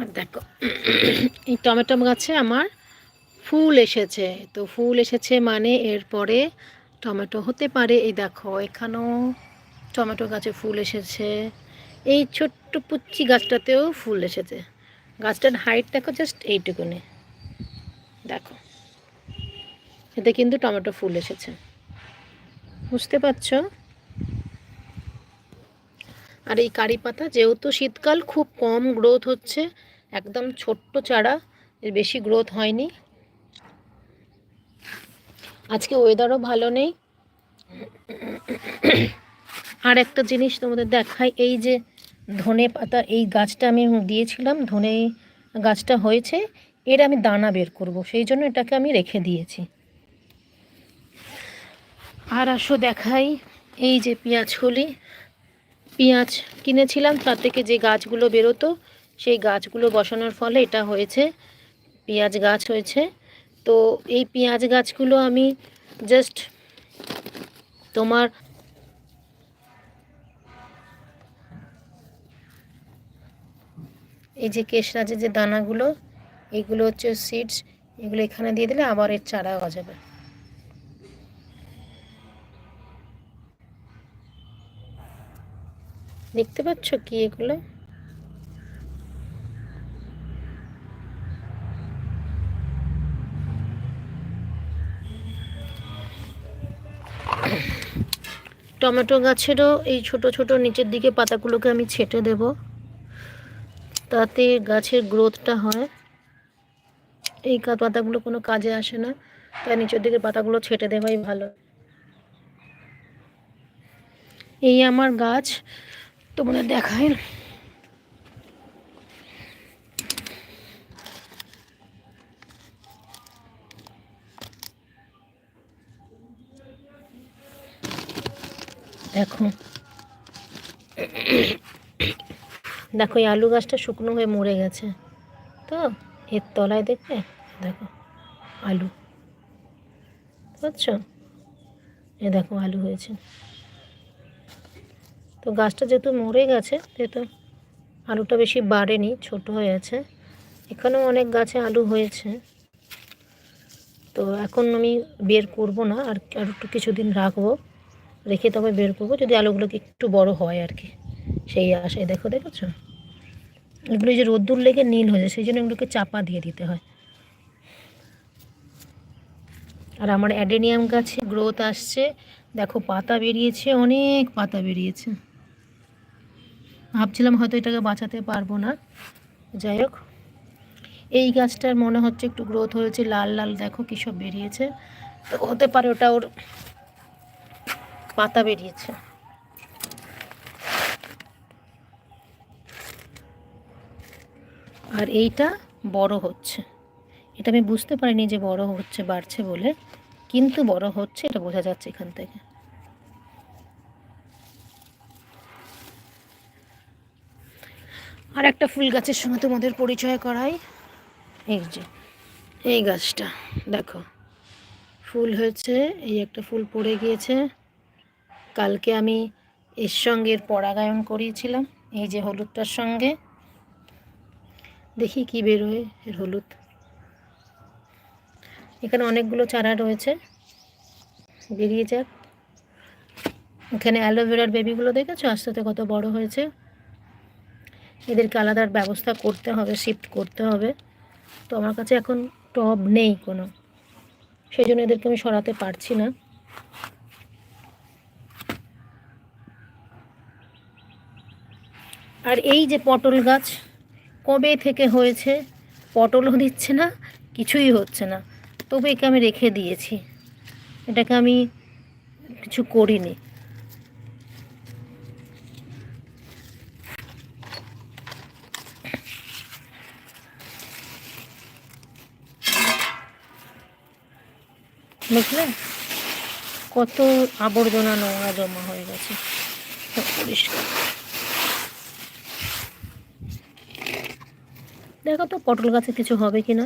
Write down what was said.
আর দেখো, এই টমেটো গাছে আমার ফুল এসেছে। তো ফুল এসেছে মানে এরপরে টমেটো হতে পারে। এই দেখো, এখানেও টমেটো গাছে ফুল এসেছে। এই ছোট্ট পুচ্চি গাছটাতেও ফুল এসেছে। গাছটার হাইট দেখো জাস্ট এইটুকুনি। দেখো, এতে কিন্তু টমেটো ফুল এসেছে। বুঝতে পারছ? আর এই কারি পাতা যেহেতু শীতকাল, খুব কম গ্রোথ হচ্ছে। একদম ছোট্ট চারা, এর বেশি গ্রোথ হয়নি। আজকে ওয়েদারও ভালো নেই। আর একটা জিনিস তোমাদের দেখাই, এই যে ধনে পাতা, এই গাছটা আমি দিয়েছিলাম, ধনে গাছটা হয়েছে, এর আমি দানা বের করব, সেই জন্য এটাকে আমি রেখে দিয়েছি। আর আসো দেখাই, এই যে পেঁয়াজগুলি পেঁয়াজ কিনেছিলাম, তার থেকে যে গাছগুলো বেরোতো সেই গাছগুলো বসানোর ফলে এটা হয়েছে, পেঁয়াজ গাছ হয়েছে। তো এই পেঁয়াজ গাছগুলো আমি জাস্ট তোমার এই যে কেশরাজের যে দানাগুলো, এগুলো হচ্ছে সিডস এগুলো এখানে দিয়ে দিলে আবার এর চারা গজাবে দেখতে পাচ্ছ কি এগুলো? টমেটো গাছেরও এই ছোট ছোট নিচের দিকে পাতাগুলোকে আমি ছেটে দেব। তাতে গাছের গ্রোথটা হয়। এই পাতাগুলো কোনো কাজে আসে না, তাই নিচের দিকে পাতাগুলো ছেটে দেওয়াই ভালো। এই আমার গাছ, তোমাদের দেখায় দেখো দেখো, এই আলু গাছটা শুকনো হয়ে মরে গেছে। তো, এর তলায় দেখবে? দেখো, আলু। বুঝছ? এ দেখো, আলু হয়েছে। তো গাছটা যেহেতু মরে গেছে যেহেতু আলুটা বেশি বাড়েনি, ছোট হয়ে আছে। এখানেও অনেক গাছে আলু হয়েছে। তো এখন আমি বের করব না, আর আর একটু কিছুদিন রাখব। রেখে তবে বের করব, যদি আলুগুলোকে একটু বড় হয় আর কি। সেই আশায় দেখো, দেখেছ? এগুলো যে রোদ্দুর লেগে নীল হয়ে যায়, সেই জন্য এগুলোকে চাপা দিয়ে দিতে হয়। আর আমার অ্যাডেনিয়াম গাছে গ্রোথ আসছে। দেখো, পাতা বেরিয়েছে, অনেক পাতা বেরিয়েছে। ভাবছিলাম হয়তো এটাকে বাঁচাতে পারব না। যাই হোক, এই গাছটার মনে হচ্ছে একটু গ্রোথ হয়েছে, লাল লাল দেখো কী সব বেরিয়েছে। তো হতে পারে ওটা ওর পাতা বেরিয়েছে। আর এইটা বড় হচ্ছে। এটা আমি বুঝতে পারিনি যে বড় হচ্ছে, বাড়ছে বলে। কিন্তু বড় হচ্ছে, এটা বোঝা যাচ্ছে এখান থেকে। আর একটা ফুল গাছের সঙ্গে তোমাদের পরিচয় করাই। এই যে, এই গাছটা, দেখো। ফুল হয়েছে, এই একটা ফুল পড়ে গিয়েছে। কালকে আমি এর সঙ্গে পরাগায়ন করিয়েছিলাম, এই যে হলুদটার সঙ্গে। দেখি কি বেরোয় এর হলুদ। এখানে অনেকগুলো চারা রয়েছে। বেরিয়ে যাক। এখানে অ্যালোভেরার বেবিগুলো দেখেছ? আস্তে আস্তে কত বড় হয়েছে। এদেরকে আলাদার ব্যবস্থা করতে হবে, শিফট করতে হবে। তো আমার কাছে এখন টব নেই কোনো। সেই জন্য এদেরকে আমি সরাতে পারছি না। আর এই যে পটল গাছ, কবে থেকে হয়েছে, পটলও দিচ্ছে না, কিছুই হচ্ছে না। তবু একে আমি রেখে দিয়েছি। এটাকে আমি কিছু করিনি। বুঝলে কত আবর্জনা নোংরা জমা হয়ে গেছে। পরিষ্কার। দেখো তো পটল গাছে কিছু হবে কি না